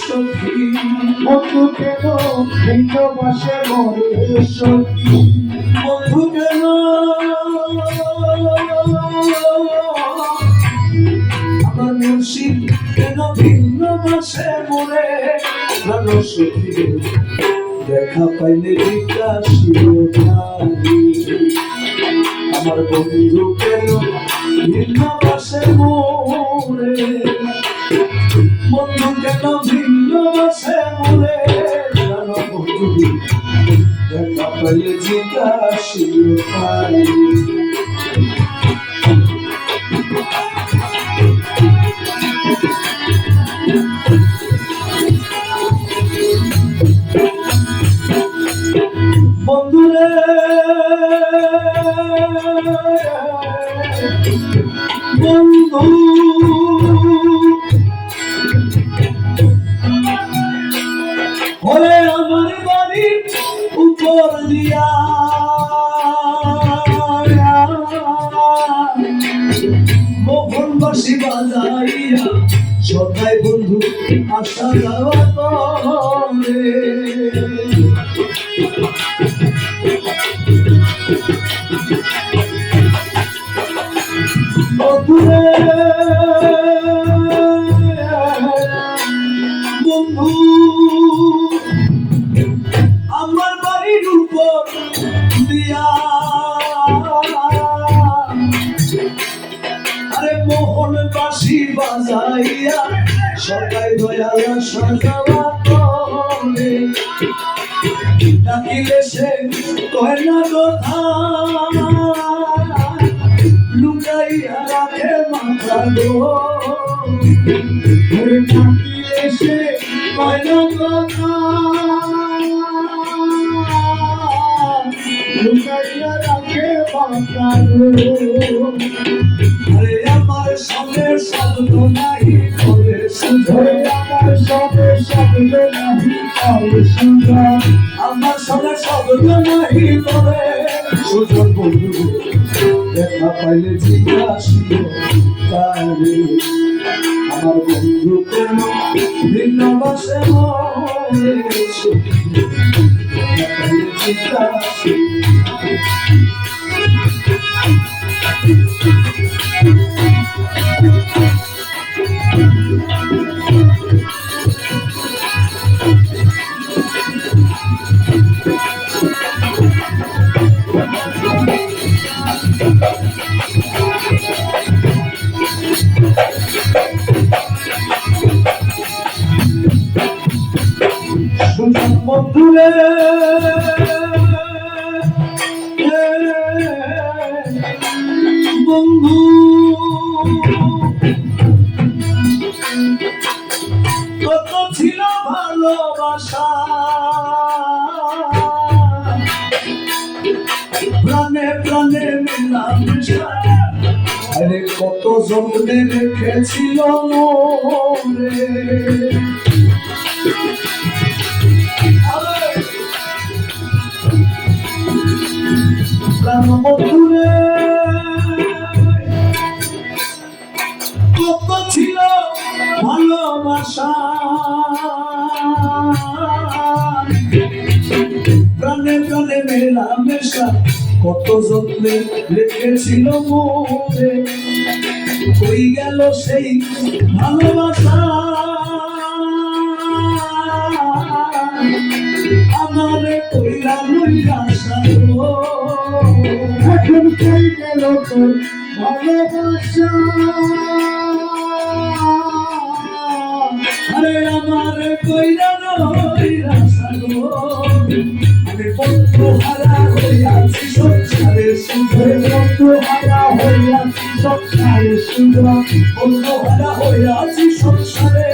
সখী বন্ধু, কেন ভিন্ন মরে সখী বন্ধু কেন আমার মুর্শিদ কেন ভিন্ন মাসে মরে প্রাণ সখী দেখা পাইলে বিকাশীয় আমার বন্ধু কেন ভিন্ন মাসে মরে দেখা পাইলে বিকাশীয় মোহন বাসি বাজাইয়া সদাই বন্ধু আসা যাওয়া করে। বন্ধু সবাই দয়াল ডাকিলে সে কয় না কথা। লুকাইয়া রাখে মাথা গো নাকি এসে কয়না কথা। লুকাইয়া রাখে বাঁকালো আরে আমার সামনে শব্দ নাই ধরে আমার সবে শব্দ নাহি আর সুন্দর। আমার সামনে শব্দ নাই করে সুজন বন্ধু। দেখা পাইলে জিজ্ঞাসিও তারে আমার বন্ধু কেন ভিন্ন বাসে মরে দেখা পাইলে জিজ্ঞাসি বন্ধুরে। বন্ধু। কত ছিল ভালোবাসা। প্রাণে প্রাণে কত জন্মে রেখেছিল মনে রামবন্ধুরে কত ছিল ভালোবাসা। প্রাণে প্রাণে মেলা মেশা কত যত্নে রেখেছিল মোরে। কই গেল সেই ভালোবাসা। আমারে কইরা লইরা এখন কই গেল তোর ভালোবাসা আরে আমার কইরা আমি হারা হইয়াছি, সংসারে সুখে বন্ধু হারা হইয়াছি, সংসারে সুন্দর বন্ধু হারা হইয়াছি, সংসারে।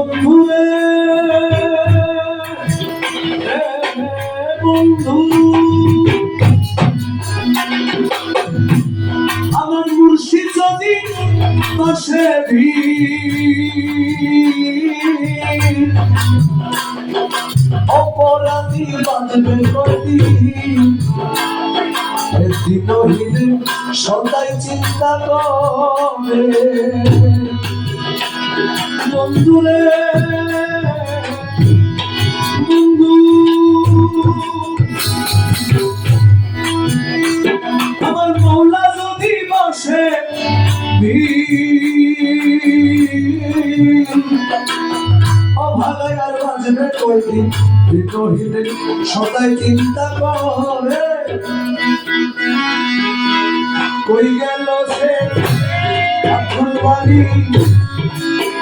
বন্ধুরে বন্ধু আমার মুর্শিদ পাশে ভিড় অপরাধী বাঁধবে দিনহীনে সদাই চিন্তা করে বন্ধুরে, বন্ধু। আমার মৌলা যদি বসে অভাগায় বাজবে কয়দিন? বিকহিনে সদাই চিন্তা করে। কই গেল সে? ঠাকুর বাড়ি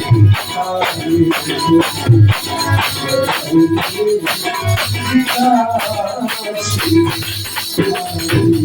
Thank you.